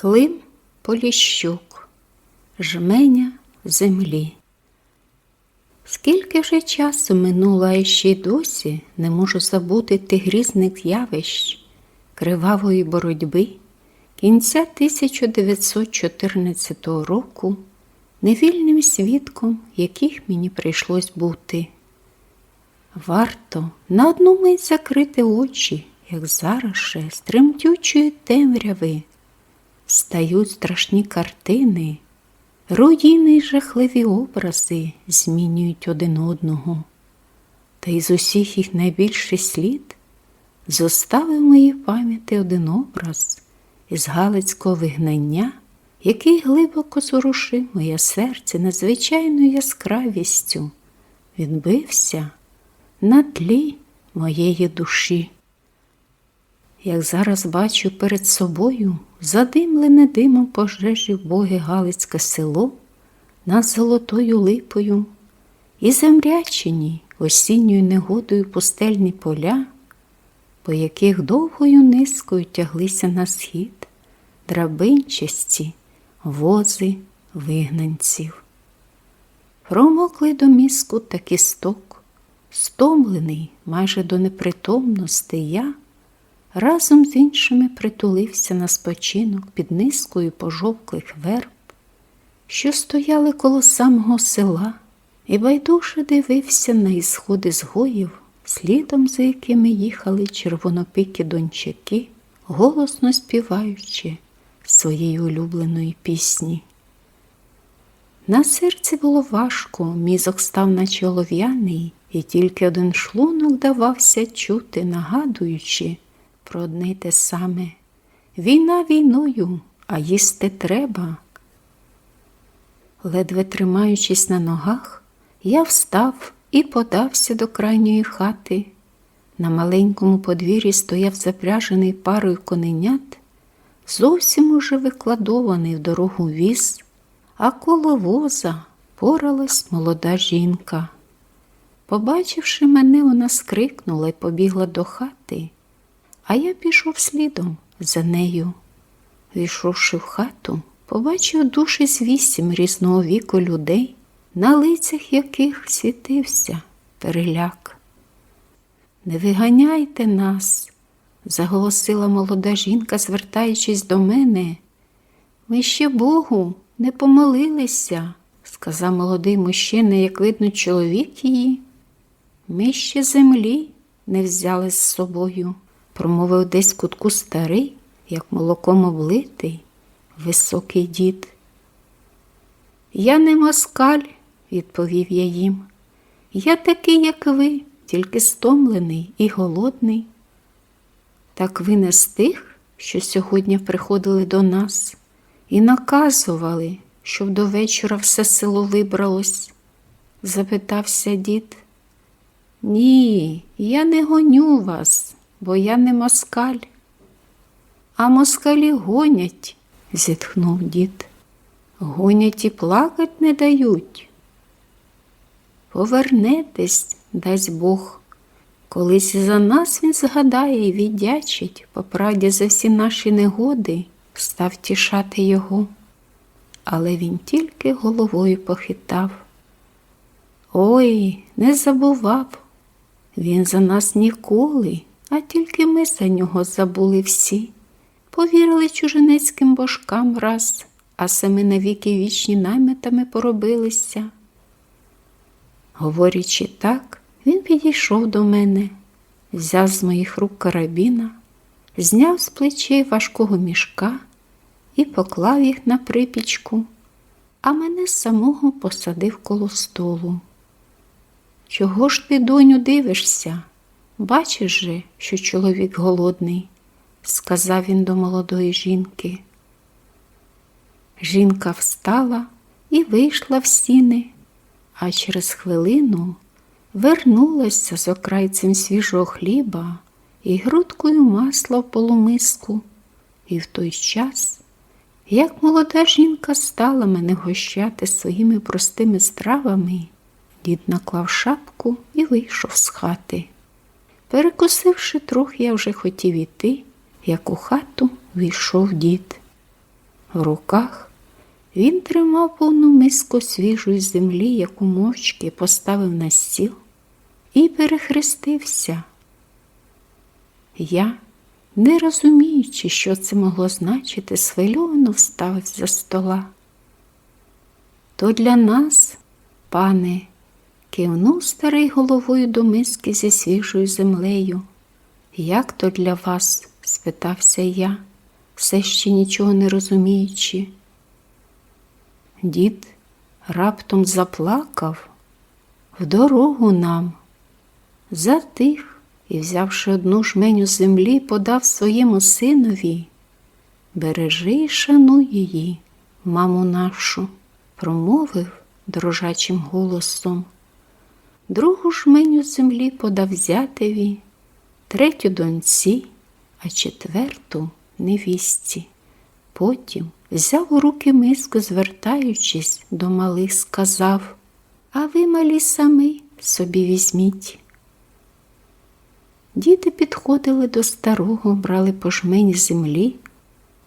Клим Поліщук, жменя землі. Скільки вже часу минуло, а ще й досі не можу забути тих грізних явищ, кривавої боротьби кінця 1914 року, невільним свідком, яких мені прийшлось бути. Варто на одну мить закрити очі, як зараз ще з тремтючої темряви стають страшні картини, руїни й жахливі образи змінюють один одного. Та й з усіх їх найбільший слід зоставив моїй пам'яті один образ із Галицького вигнання, який глибоко зворушив моє серце надзвичайною яскравістю, він бився на тлі моєї душі. Як зараз бачу перед собою задимлене димом пожежі вбоге Галицьке село над золотою липою і замрячені осінньою негодою пустельні поля, по яких довгою низкою тяглися на схід драбинчасті вози вигнанців. Промокли до мізку та кісток, стомлений майже до непритомності я разом з іншими притулився на спочинок під низкою пожовклих верб, що стояли коло самого села, і байдуже дивився на ісходи згоїв, слідом за якими їхали червонопикі дончаки, голосно співаючи своєї улюбленої пісні. На серці було важко, мізок став наче олов'яний, і тільки один шлунок давався чути, нагадуючи про одне й те саме. Війна війною, а їсти треба. Ледве тримаючись на ногах, я встав і подався до крайньої хати. На маленькому подвір'ї стояв запряжений парою коненят, зовсім уже викладований в дорогу віз, а коло воза поралась молода жінка. Побачивши мене, вона скрикнула і побігла до хати, а я пішов слідом за нею. Війшовши в хату, побачив душі з вісім різного віку людей, на лицях яких світився переляк. Не виганяйте нас, заголосила молода жінка, звертаючись до мене. Ми ще Богу не помолилися, сказав молодий мужчина, як видно, чоловік її. Ми ще землі не взяли з собою, промовив десь в кутку старий, як молоком облитий, високий дід. Я не москаль, відповів я їм. Я такий, як ви, тільки стомлений і голодний. Так ви не з тих, що сьогодні приходили до нас і наказували, щоб до вечора все село вибралось? запитався дід. Ні, я не гоню вас, бо я не москаль. А москалі гонять, зітхнув дід. Гонять і плакать не дають. Повернетесь, дасть Бог. Колись за нас він згадає і віддячить, по правді за всі наші негоди став тішати його. Але він тільки головою похитав. Ой, не забував. Він за нас ніколи, а тільки ми за нього забули всі. Повірили чужинецьким божкам раз, а самі навіки вічні наймитами поробилися. Говорячи так, він підійшов до мене, взяв з моїх рук карабіна, зняв з плечей важкого мішка і поклав їх на припічку, а мене самого посадив коло столу. Чого ж ти, доню, дивишся? Бачиш же, що чоловік голодний, сказав він до молодої жінки. Жінка встала і вийшла в сіни, а через хвилину вернулася з окрайцем свіжого хліба і грудкою масла в полумиску, і в той час, як молода жінка стала мене гощати своїми простими стравами, дід наклав шапку і вийшов з хати. Перекусивши трохи, я вже хотів іти, як у хату війшов дід. В руках він тримав повну миску свіжої землі, яку мовчки поставив на стіл і перехрестився. Я, не розуміючи, що це могло значити, схвильовано встав за стола. То для нас, пане, кивнув старий головою до миски зі свіжою землею. Як то для вас? спитався я, все ще нічого не розуміючи. Дід раптом заплакав в дорогу нам, затих і, взявши одну жменю землі, подав своєму синові. Бережи і шануй її, маму нашу, промовив дрожачим голосом. Другу жменю землі подав зятеві, третю доньці, а четверту невістці. Потім взяв у руки миску, звертаючись до малих, сказав А ви, малі, самі собі візьміть. Діти підходили до старого, брали по жмені землі,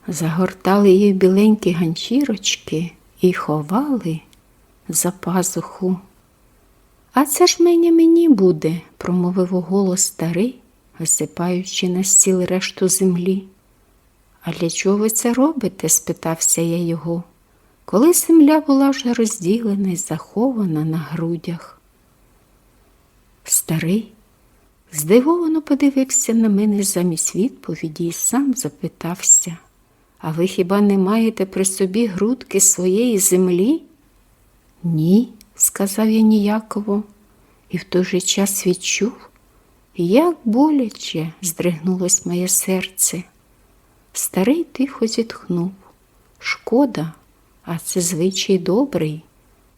загортали її в біленькі ганчірочки і ховали за пазуху. А це ж мені мені буде, промовив у голос старий, висипаючи на стіл решту землі. А для чого ви це робите? спитався я його, коли земля була вже розділена і захована на грудях. Старий здивовано подивився на мене замість відповіді і сам запитався, а ви хіба не маєте при собі грудки своєї землі? Ні, сказав я ніяково, і в той же час відчув, як боляче здригнулось моє серце. Старий тихо зітхнув. Шкода, а це звичай добрий,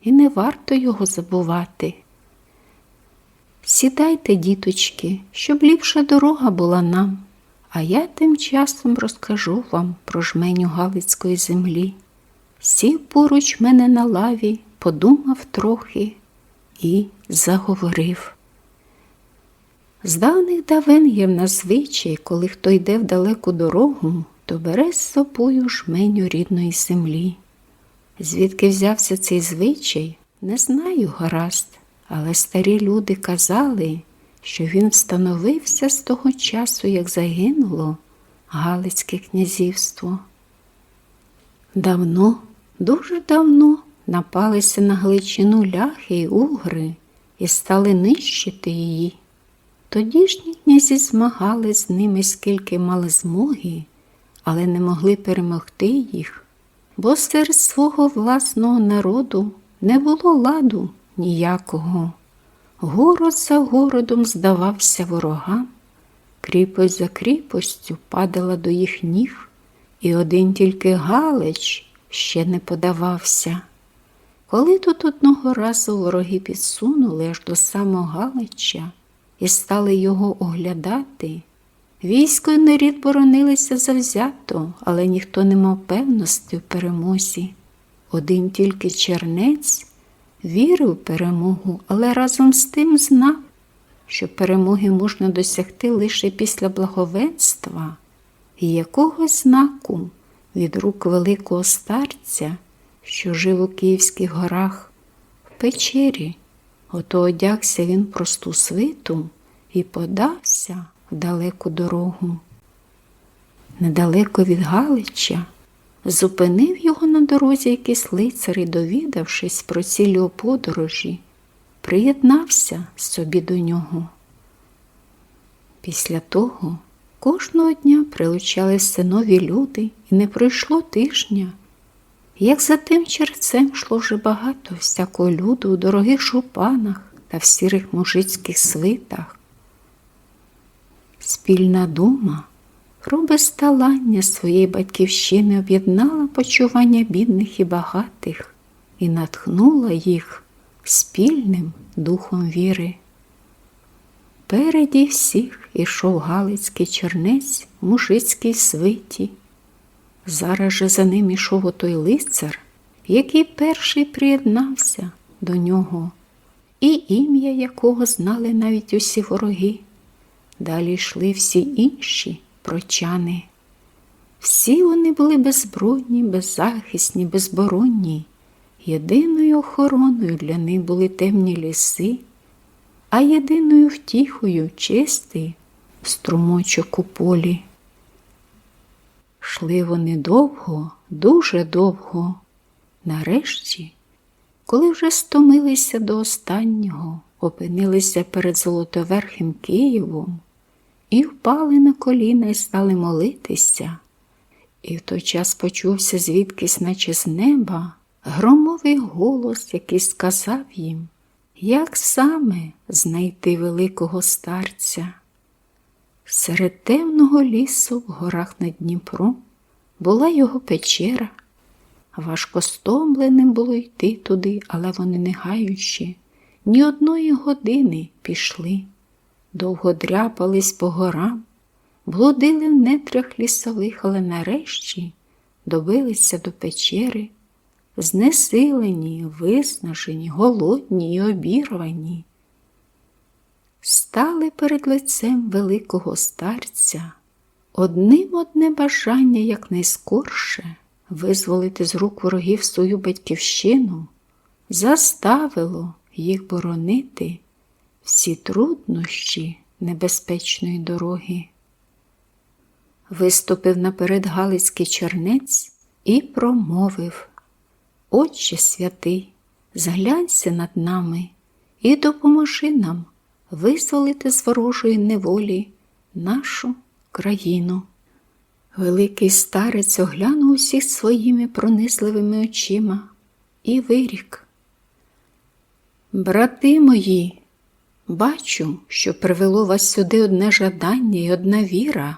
і не варто його забувати. Сідайте, діточки, щоб ліпша дорога була нам, а я тим часом розкажу вам про жменю Галицької землі. Сів поруч мене на лаві, подумав трохи і заговорив. З давних давен є в нас звичай, коли хто йде в далеку дорогу, то бере з собою жменю рідної землі. Звідки взявся цей звичай, не знаю гаразд, але старі люди казали, що він встановився з того часу, як загинуло Галицьке князівство. Давно, дуже давно напалися на гличину ляхи й угри і стали нищити її. Тодішні князі змагали з ними скільки мали змоги, але не могли перемогти їх, бо серед свого власного народу не було ладу ніякого. Город за городом здавався ворогам, кріпость за кріпостю падала до їх ніг, і один тільки Галич ще не подавався. Коли тут одного разу вороги підсунули аж до самого Галича, і стали його оглядати. Військо й нарід боронилися завзято, але ніхто не мав певності в перемозі. Один тільки чернець вірив в перемогу, але разом з тим знав, що перемоги можна досягти лише після благовенства і якогось знаку від рук великого старця, що жив у Київських горах в печері. Ото одягся він просту свиту і подався в далеку дорогу. Недалеко від Галича зупинив його на дорозі якийсь лицар і, довідавшись про цілі подорожі, приєднався собі до нього. Після того кожного дня прилучалися нові люди, і не пройшло тижня. Як за тим черцем йшло вже багато всякого люду у дорогих шупанах та в сірих мужицьких свитах. Спільна дума про безталання своєї батьківщини об'єднала почування бідних і багатих і натхнула їх спільним духом віри. Переді всіх ішов Галицький чернець в мужицькій свиті. Зараз же за ним ішов отой лицар, який перший приєднався до нього, і ім'я якого знали навіть усі вороги. Далі йшли всі інші прочани. Всі вони були беззбройні, беззахисні, безборонні. Єдиною охороною для них були темні ліси, а єдиною втіхою чистий струмочок у полі. Шли вони довго, дуже довго. Нарешті, коли вже стомилися до останнього, опинилися перед Золотоверхим Києвом і впали на коліна і стали молитися. І в той час почувся звідкись, наче з неба, громовий голос, який сказав їм, як саме знайти великого старця. Серед темного лісу в горах над Дніпром була його печера. Важко стомленим було йти туди, але вони, не гаючи, ні одної години пішли, довго дряпались по горам, блудили в нетрях лісових, але нарешті добилися до печери, знесилені, виснажені, голодні й обірвані стали перед лицем великого старця, одним одне бажання якнайскорше визволити з рук ворогів свою батьківщину, заставило їх боронити всі труднощі небезпечної дороги. Виступив наперед Галицький чернець і промовив Отче святий, зглянься над нами і допоможи нам визволити з ворожої неволі нашу країну. Великий старець оглянув усіх своїми пронизливими очима і вирік. Брати мої, бачу, що привело вас сюди одне жадання і одна віра,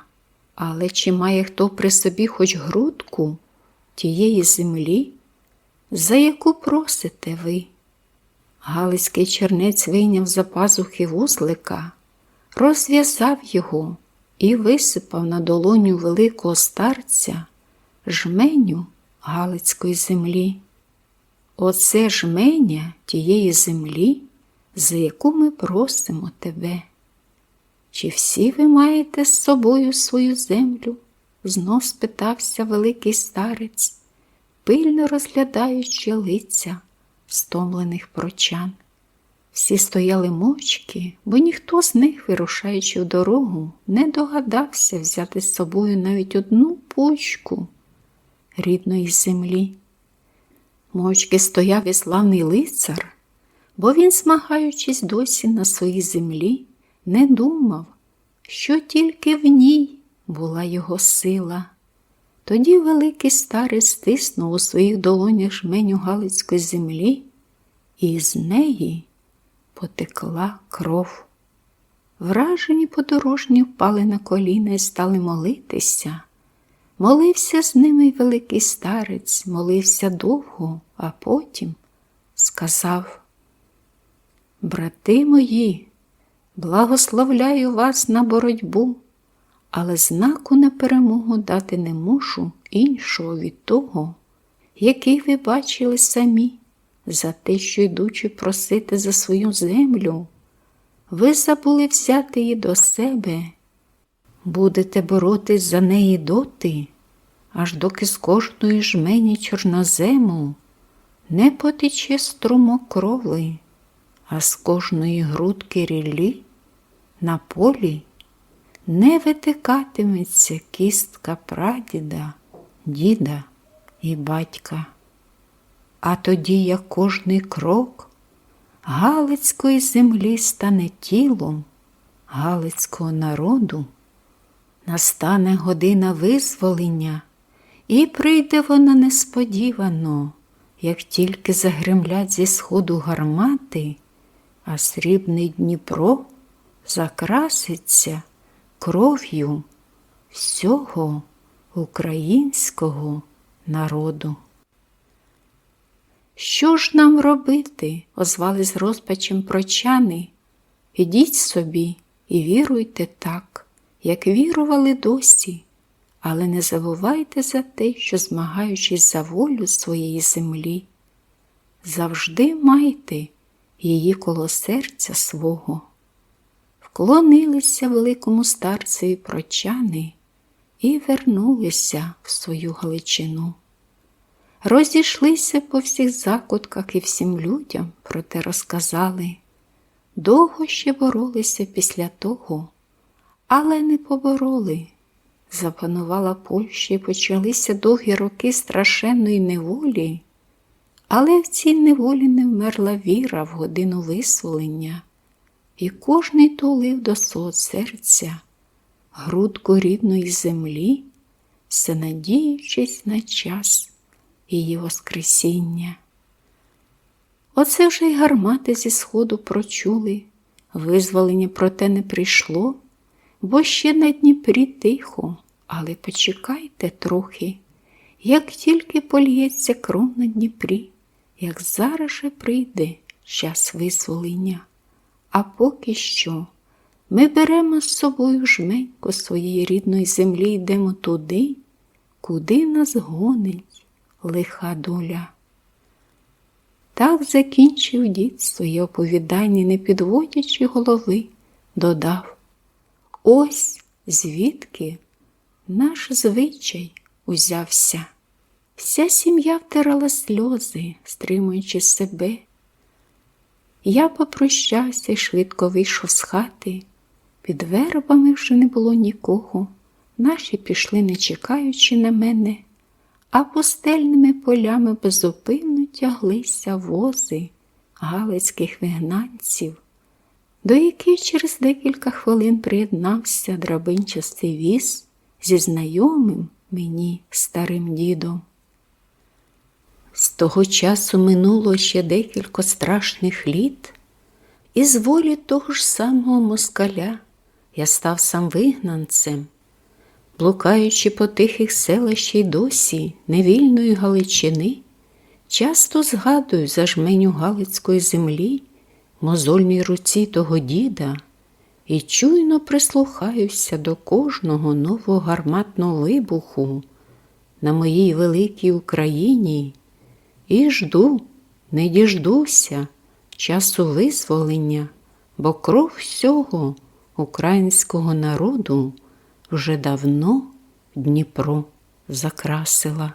але чи має хто при собі хоч грудку тієї землі, за яку просите ви? Галицький чернець вийняв за пазухи вузлика, розв'язав його і висипав на долоню великого старця жменю Галицької землі. Оце жменя тієї землі, за яку ми просимо тебе. Чи всі ви маєте з собою свою землю? знов спитався великий старець, пильно розглядаючи лиця стомлених прочан. Всі стояли мовчки, бо ніхто з них, вирушаючи в дорогу, не догадався взяти з собою навіть одну пучку рідної землі. Мовчки стояв і славний лицар, бо він, змагаючись досі на своїй землі, не думав, що тільки в ній була його сила. Тоді великий старий стиснув у своїх долонях жменю Галицької землі, і з неї потекла кров. Вражені подорожні впали на коліна і стали молитися. Молився з ними великий старець, молився довго, а потім сказав: Брати мої, благословляю вас на боротьбу але знаку на перемогу дати не можу іншого від того, який ви бачили самі, за те, що йдучи просити за свою землю, ви забули взяти її до себе, будете боротись за неї доти, аж доки з кожної жмені чорнозему не потече струмок крови, а з кожної грудки ріллі на полі не витикатиметься кістка прадіда, діда і батька. А тоді, як кожний крок Галицької землі стане тілом Галицького народу, настане година визволення, і прийде вона несподівано, як тільки загремлять зі сходу гармати, а срібний Дніпро закраситься кров'ю всього українського народу. Що ж нам робити? озвали з розпачем прочани. Ідіть собі і віруйте так, як вірували досі, але не забувайте за те, що, змагаючись за волю своєї землі, завжди майте її коло серця свого. Клонилися великому старцеві прочани і вернулися в свою Галичину. Розійшлися по всіх закутках і всім людям про те розказали. Довго ще боролися після того, але не побороли. Запанувала Польща і почалися довгі роки страшенної неволі, але в цій неволі не вмерла віра в годину визволення, і кожний тулив до свого серця грудку рідної землі, все надіючись на час її Воскресіння. Оце вже й гармати зі сходу прочули, визволення проте не прийшло, бо ще на Дніпрі тихо, але почекайте трохи, як тільки польється кров на Дніпрі, як зараз же прийде час визволення. А поки що ми беремо з собою жменько своєї рідної землі йдемо туди, куди нас гонить лиха доля. Так закінчив дід своє оповідання, не підводячи голови, додав Ось звідки наш звичай узявся. Вся сім'я втирала сльози, стримуючи себе. Я попрощався і швидко вийшов з хати. Під вербами вже не було нікого. Наші пішли, не чекаючи на мене, а пустельними полями безупинно тяглися вози галицьких вигнанців, до яких через декілька хвилин приєднався драбинчастий віз зі знайомим мені старим дідом. З того часу минуло ще декілька страшних літ, і з волі того ж самого москаля я став сам вигнанцем, блукаючи по тихих селищ й досі невільної Галичини, часто згадую за жменю Галицької землі, мозольній руці того діда, і чуйно прислухаюся до кожного нового гарматного вибуху на моїй великій Україні. І жду, не діждуся часу визволення, бо кров всього українського народу вже давно Дніпро закрасила.